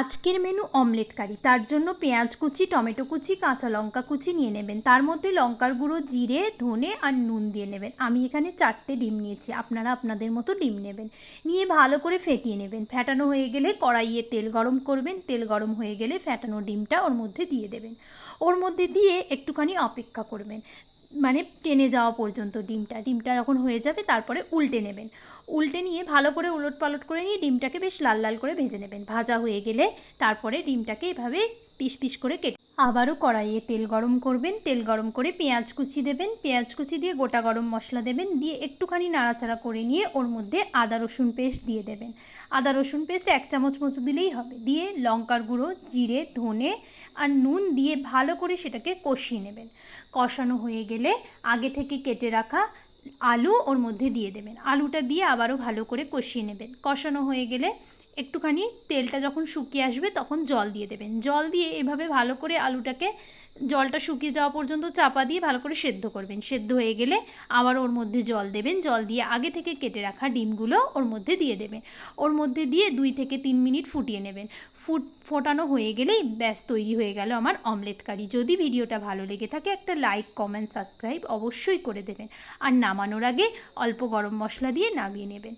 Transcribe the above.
আজকের menu omelette কারি তার জন্য পেঁয়াজ কুচি, টমেটো কুচি, কাঁচা লঙ্কা কুচি নিয়ে নেবেন। তার মধ্যে লঙ্কার গুঁড়ো, জিরে, ধনে আর নুন দিয়ে নেবেন। আমি এখানে চারটে ডিম নিয়েছি, আপনারা আপনাদের মতো ডিম নেবেন। নিয়ে ভালো করে ফেটিয়ে নেবেন। ফ্যাটানো হয়ে গেলে কড়াইয়ে তেল গরম করবেন। তেল গরম হয়ে গেলে ফ্যাটানো ডিমটা ওর মধ্যে দিয়ে দেবেন। ওর মধ্যে দিয়ে একটুখানি অপেক্ষা করবেন। মানে টেনে যাওয়া পর্যন্ত ডিমটা। ডিমটা যখন হয়ে যাবে তারপরে উল্টে নেবেন। উল্টে নিয়ে ভালো করে উলট পালট করে নিয়ে ডিমটাকে বেশ লাল লাল করে ভেজে নেবেন। ভাজা হয়ে গেলে তারপরে ডিমটাকে এভাবে পিস পিস করে কেটে আবারও কড়াইয়ে তেল গরম করবেন। তেল গরম করে পেঁয়াজ কুচি দেবেন। পেঁয়াজ কুচি দিয়ে গোটা গরম মশলা দেবেন। দিয়ে একটুখানি নাড়াচাড়া করে নিয়ে ওর মধ্যে আদা, রসুন পেস্ট দিয়ে দেবেন। আদা, রসুন পেস্ট এক চামচ মতো দিলেই হবে। দিয়ে লঙ্কার গুঁড়ো, জিরে, ধনে আর নুন দিয়ে ভালো করে সেটাকে কষিয়ে নেবেন। কষানো হয়ে গেলে আগে থেকে কেটে রাখা আলু ওর মধ্যে দিয়ে দেবেন। আলুটা দিয়ে আবারও ভালো করে কষিয়ে নেবেন। কষানো হয়ে গেলে একটুখানি তেলটা যখন শুকিয়ে আসবে তখন জল দিয়ে দেবেন। জল দিয়ে এভাবে ভালো করে আলুটাকে জলটা শুকিয়ে যাওয়া পর্যন্ত চাপা দিয়ে ভালো করে সেদ্ধ করবেন। সেদ্ধ হয়ে গেলে আবার ওর মধ্যে জল দেবেন। জল দিয়ে আগে থেকে কেটে রাখা ডিমগুলো ওর মধ্যে দিয়ে দেবেন। ওর মধ্যে দিয়ে দুই থেকে তিন মিনিট ফুটিয়ে নেবেন। ফুট, ফোটানো হয়ে গেলেই ব্যাস তৈরি হয়ে গেল আমার অমলেট কারি। যদি ভিডিওটা ভালো লেগে থাকে একটা লাইক, কমেন্ট, সাবস্ক্রাইব অবশ্যই করে দেবেন। আর নামানোর আগে অল্প গরম মশলা দিয়ে নামিয়ে নেবেন।